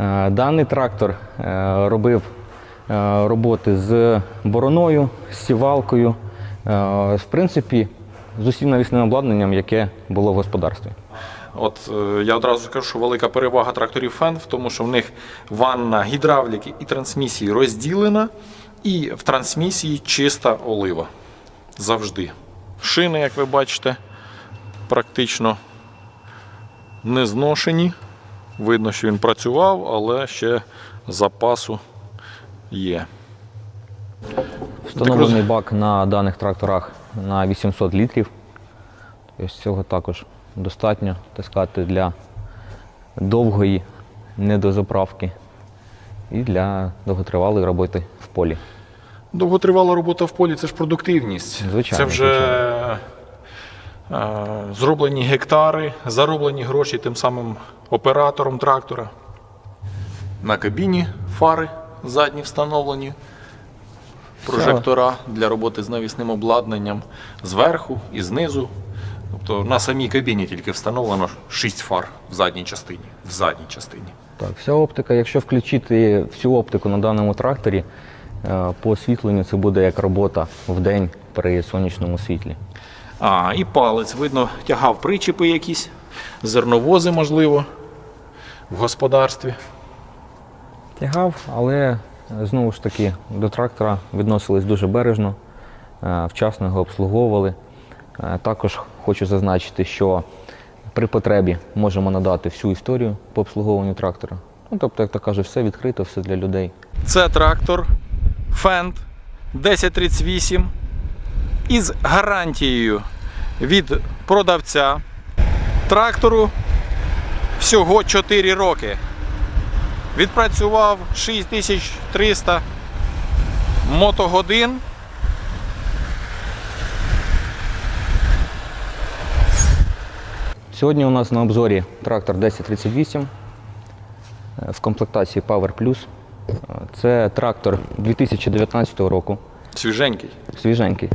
Е, Даний трактор е, робив е, роботи з бороною, з сівалкою, в принципі, з усім навісним обладнанням, яке було в господарстві. От я одразу скажу, що велика перевага тракторів фен в тому, що в них ванна гідравліки і трансмісії розділена, і в трансмісії чиста олива. Завжди. Шини, як ви бачите, практично не зношені. Видно, що він працював, але ще запасу є. Встановлений бак на даних тракторах на 800 літрів. Тобто цього також достатньо так сказати, для довгої недозаправки і для довготривалої роботи в полі. Довготривала робота в полі це ж продуктивність. Звичайно, Це вже е, зроблені гектари, зароблені гроші тим самим оператором трактора. На кабіні фари задні встановлені, прожектора для роботи з навісним обладнанням зверху і знизу. Тобто на самій кабіні тільки встановлено 6 фар в задній частині. В задній частині. Так, вся оптика, якщо включити всю оптику на даному тракторі, е, по освітленню це буде як робота в день при сонячному світлі. А, і палець, видно, тягав причіпи якісь, зерновози, можливо, в господарстві. Тягав, але знову ж таки до трактора відносились дуже бережно, е, вчасно його обслуговували. Е, Також хочу зазначити, що при потребі можемо надати всю історію по обслуговуванню трактора. Ну, тобто, як то кажуть, все відкрито, все для людей. Це трактор Fendt 1038 із гарантією від продавця. Трактору всього 4 роки. Відпрацював 6300 мотогодин. Сьогодні у нас на обзорі трактор 1038 е, в комплектації Power Plus. Е, Це трактор 2019 року, Свіженький. свіженький.